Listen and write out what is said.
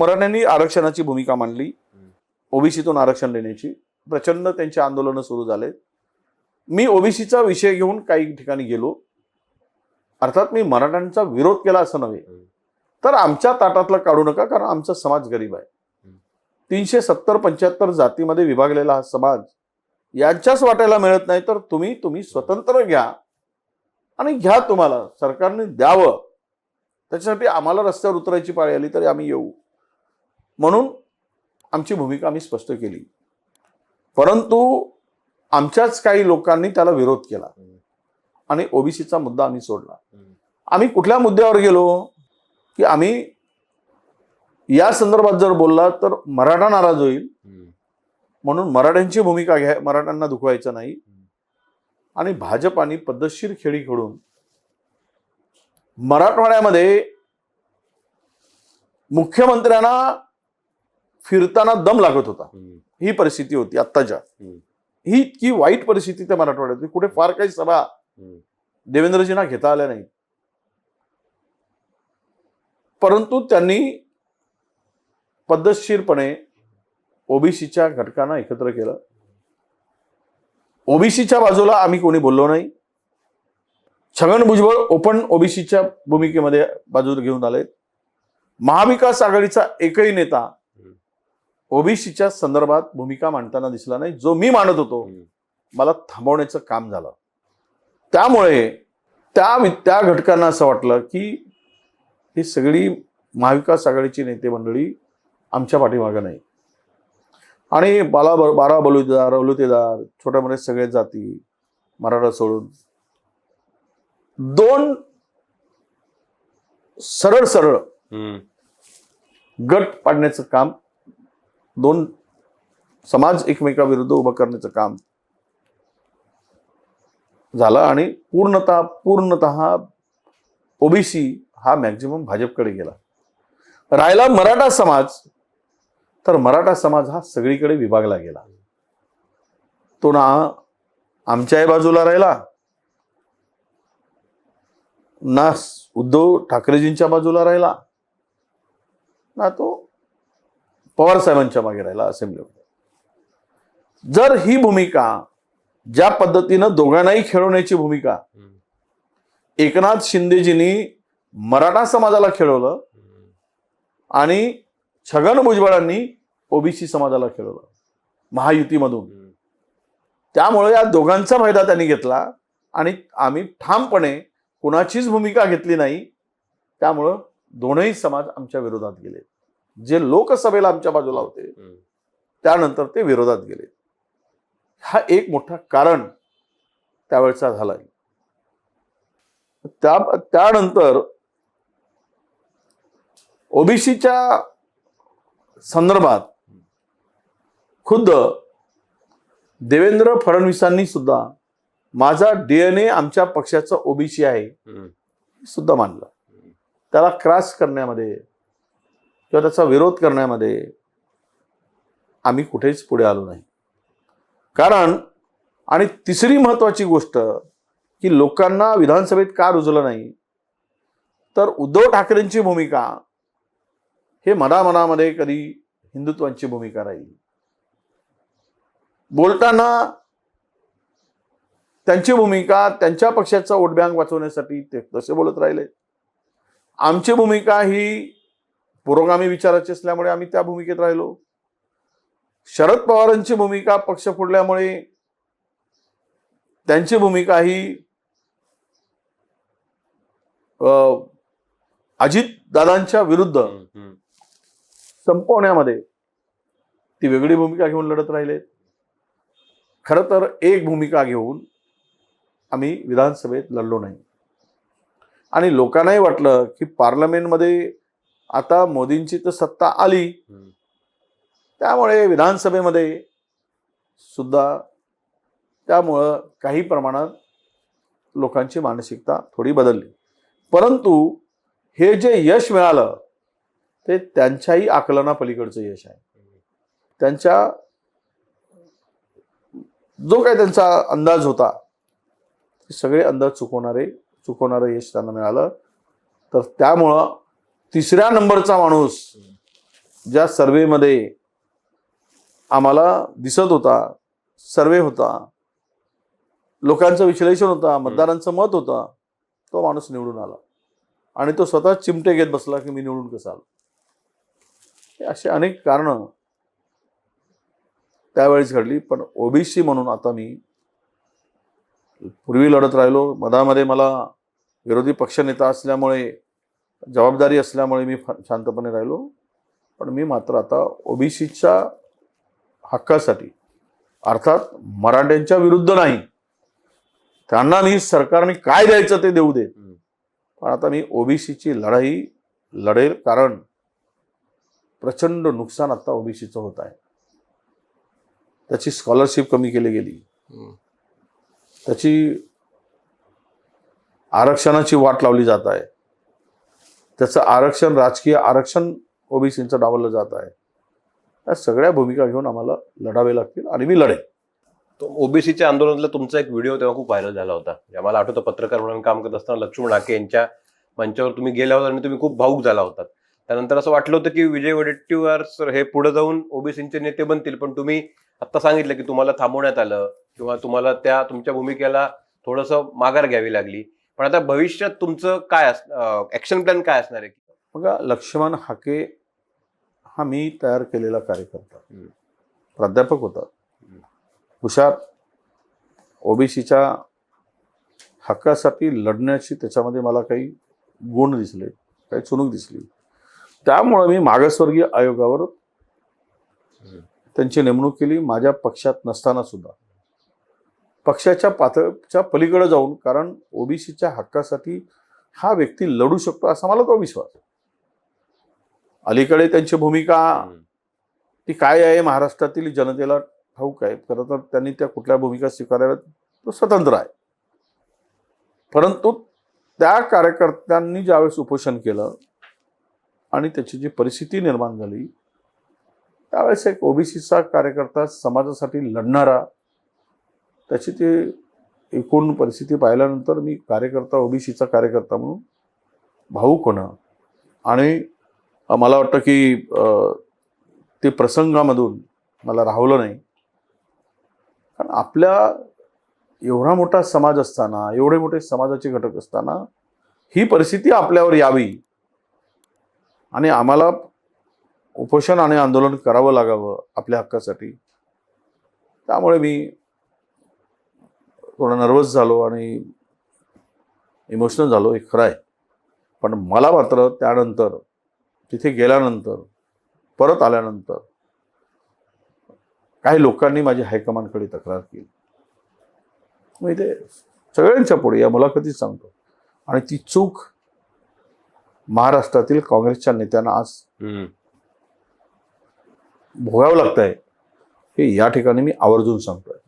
मराठ्यांनी आरक्षणाची भूमिका मांडली. ओबीसीतून आरक्षण देण्याची. प्रचंड त्यांची आंदोलनं सुरू झाले मी ओबीसीचा विषय घेऊन काही ठिकाणी गेलो. अर्थात मी मराठ्यांचा विरोध केला असं नव्हे. तर आमच्या ताटातलं काढू नका कारण आमचा समाज गरीब आहे. तीनशे सत्तर पंच्याहत्तर जातीमध्ये विभागलेला हा समाज यांच्याच वाटायला मिळत नाही तर तुम्ही तुम्ही स्वतंत्र घ्या. आणि घ्या तुम्हाला. सरकारने द्यावं. त्याच्यासाठी आम्हाला रस्त्यावर उतरायची पाळी आली तरी आम्ही येऊ. म्हणून आमची भूमिका आम्ही स्पष्ट केली. परंतु आमच्याच काही लोकांनी त्याला विरोध केला. आणि ओबीसीचा मुद्दा आम्ही सोडला. आम्ही कुठल्या मुद्द्यावर गेलो? की आम्ही या संदर्भात जर बोलला तर मराठा नाराज होईल. म्हणून मराठ्यांची भूमिका घ्या मराठ्यांना दुखवायचं नाही. आणि भाजपाने पद्धतशीर खेळी खेळून मराठवाड्यामध्ये मुख्यमंत्र्यांना फिरताना दम लागत होता. ही परिस्थिती होती आत्ताच्या. ही इतकी वाईट परिस्थिती त्या मराठवाड्यात. कुठे फार काही सभा देवेंद्रजींना घेता आल्या नाही परंतु त्यांनी पद्धतशीरपणे ओबीसीच्या घटकांना एकत्र केलं. ओबीसीच्या बाजूला आम्ही कोणी बोललो नाही. छगन भुजबळ ओपन ओबीसीच्या भूमिकेमध्ये बाजूला घेऊन आले महाविकास आघाडीचा एकही नेता ओबीसीच्या संदर्भात भूमिका मांडताना दिसला नाही जो मी मांडत होतो मला थांबवण्याचं काम झालं. त्यामुळे त्या त्या घटकांना असं वाटलं की ही सगळी महाविकास आघाडीची नेते मंडळी आमच्या पाठीमागं नाही. आणि बाला बारा बलुतेदार बलुतेदार छोट्या मोठ्या सगळे जाती मराठा सोडून दोन सरळ सरळ गट पाडण्याचं काम दोन समाज एकमेकाविरुद्ध उभं करण्याचं काम झालं आणि पूर्णतः पूर्णतः ओबीसी हा मॅक्झिमम भाजपकडे गेला. राहिला मराठा समाज तर मराठा समाज हा सगळीकडे विभागला गेला. तो ना आमच्याही बाजूला राहिला. ना उद्धव ठाकरेजींच्या बाजूला राहिला. ना तो पवार साहेबांच्या मागे राहिला असेंब्लीमध्ये जर ही भूमिका ज्या पद्धतीनं दोघांनाही खेळवण्याची भूमिका एकनाथ शिंदेजींनी मराठा समाजाला खेळवलं आणि छगन भुजबळांनी ओबीसी समाजाला खेळवलं महायुतीमधून. त्यामुळे या दोघांचा फायदा त्यांनी घेतला आणि आम्ही ठामपणे कुणाचीच भूमिका घेतली नाही त्यामुळं दोनही समाज आमच्या विरोधात गेले जे लोकसभेला आमच्या बाजूला होते त्यानंतर ते विरोधात गेले. हा एक मोठा कारण त्यावेळचा झाला. त्या त्यानंतर ओबीसीच्या संदर्भात खुद्द देवेंद्र फडणवीसांनी सुद्धा माझा डीएनए आमच्या पक्षाचा ओबीसी आहे सुद्धा मानलं. त्याला क्रॉस करण्यामध्ये किंवा त्याचा विरोध करण्यामध्ये आम्ही कुठेच पुढे आलो नाही. कारण आणि तिसरी महत्त्वाची गोष्ट की लोकांना विधानसभेत का रुजलं नाही? तर उद्धव ठाकरेंची भूमिका हे मनामनामध्ये कधी हिंदुत्वांची भूमिका राहील. बोलताना त्यांची भूमिका त्यांच्या पक्षाचा वोट बँक वाचवण्यासाठी ते तसे बोलत राहिले. आमची भूमिका ही पुरोगामी विचाराची असल्यामुळे आम्ही त्या भूमिकेत राहिलो. शरद पवारांची भूमिका पक्ष फोडल्यामुळे त्यांची भूमिका ही अजित दादांच्या विरुद्ध संपवण्यामध्ये ती वेगळी भूमिका घेऊन लढत राहिले खरं तर एक भूमिका घेऊन आम्ही विधानसभेत लढलो नाही. आणि लोकांनाही वाटलं की पार्लमेंटमध्ये आता मोदींची तर सत्ता आली. त्यामुळे विधानसभेमध्ये सुद्धा त्यामुळं काही प्रमाणात लोकांची मानसिकता थोडी बदलली. परंतु हे जे यश मिळालं ते त्यांच्याही आकलनापलीकडचं यश आहे. त्यांच्या जो काही त्यांचा अंदाज होता ते सगळे अंदाज चुकवणारे चुकवणारं यश त्यांना मिळालं. तर त्यामुळं तिसऱ्या नंबरचा माणूस ज्या सर्वेमध्ये आम्हाला दिसत होता सर्वे होता लोकांचं विश्लेषण होता मतदारांचं मत होता तो माणूस निवडून आला. आणि तो स्वतः चिमटे घेत बसला की मी निवडून कसा आलो? हे असे अनेक कारणं त्यावेळेस घडली पण ओबीसी म्हणून आता मी पूर्वी लढत राहिलो. मधामध्ये मला विरोधी पक्षनेता असल्यामुळे जबाबदारी असल्यामुळे मी शांतपणे राहिलो. पण मी मात्र आता ओबीसीच्या हक्कासाठी अर्थात मराठ्यांच्या विरुद्ध नाही त्यांना मी सरकारने काय द्यायचं ते देऊ दे. पण आता मी ओबीसीची लढाई लढेल कारण प्रचंड नुकसान आता ओबीसीचं होत आहे. त्याची स्कॉलरशिप कमी केली गेली. त्याची आरक्षणाची वाट लावली जात आहे. त्याचं आरक्षण राजकीय आरक्षण ओबीसीचं डावललं जात आहे. या सगळ्या भूमिका घेऊन आम्हाला लढावे लागतील आणि मी लढेन. तो ओबीसीच्या आंदोलनातला तुमचा एक व्हिडिओ तेव्हा खूप व्हायरल झाला होता. म्हणजे मला आठवतं पत्रकार म्हणून काम करत असताना लक्ष्मण आके यांच्या मंचावर तुम्ही गेला होता आणि तुम्ही खूप भाऊक झाला होता. त्यानंतर असं वाटलं होतं की विजय वडेट्टीवार सर हे पुढे जाऊन ओबीसीचे नेते बनतील पण तुम्ही आत्ता सांगितलं की तुम्हाला थांबवण्यात आलं किंवा तुम्हाला त्या तुमच्या भूमिकेला थोडंसं माघार घ्यावी लागली. पण आता भविष्यात तुमचं काय ऍक्शन प्लॅन काय असणार आहे? बघा लक्ष्मण हाके हा मी तयार केलेला कार्यकर्ता. प्राध्यापक होता. हुशार ओबीसीच्या हक्कासाठी लढण्याची त्याच्यामध्ये मला काही गुण दिसले काही चुणूक दिसली. त्यामुळं मी मागासवर्गीय आयोगावर त्यांची नेमणूक केली. माझ्या पक्षात नसताना सुद्धा. पक्षाच्या पातळीच्या पलीकडे जाऊन कारण ओबीसीच्या हक्कासाठी हा व्यक्ती लढू शकतो असा मला तो विश्वास. आहे. अलीकडे त्यांची भूमिका ती काय आहे? महाराष्ट्रातील जनतेला ठाऊक आहे. खरं तर त्यांनी त्या कुठल्या भूमिका स्वीकाराव्यात? तो स्वतंत्र आहे. परंतु त्या कार्यकर्त्यांनी ज्यावेळेस उपोषण केलं आणि त्याची जी परिस्थिती निर्माण झाली त्यावेळेस एक ओबीसीचा कार्यकर्ता समाजासाठी लढणारा त्याची ते एकूण परिस्थिती पाहिल्यानंतर मी कार्यकर्ता ओबीसीचा कार्यकर्ता म्हणून भाऊक होणं आणि मला वाटतं की ते प्रसंगामधून मला राहवलं नाही. कारण आपल्या एवढा मोठा समाज असताना एवढे मोठे समाजाचे घटक असताना ही परिस्थिती आपल्यावर यावी. आणि आम्हाला उपोषण आणि आंदोलन करावं लागावं आपल्या हक्कासाठी. त्यामुळे मी थोडं नर्वस झालो आणि इमोशनल झालो हे खरं आहे. पण मला मात्र त्यानंतर तिथे गेल्यानंतर परत आल्यानंतर काही लोकांनी माझी हायकमांडकडे तक्रार केली. मी ते सगळ्यांच्या पुढे या मुलाखतीत सांगतो. आणि ती चूक महाराष्ट्रातील काँग्रेसच्या नेत्यांना आज भोगावं लागत आहे हे या ठिकाणी मी आवर्जून सांगतोय.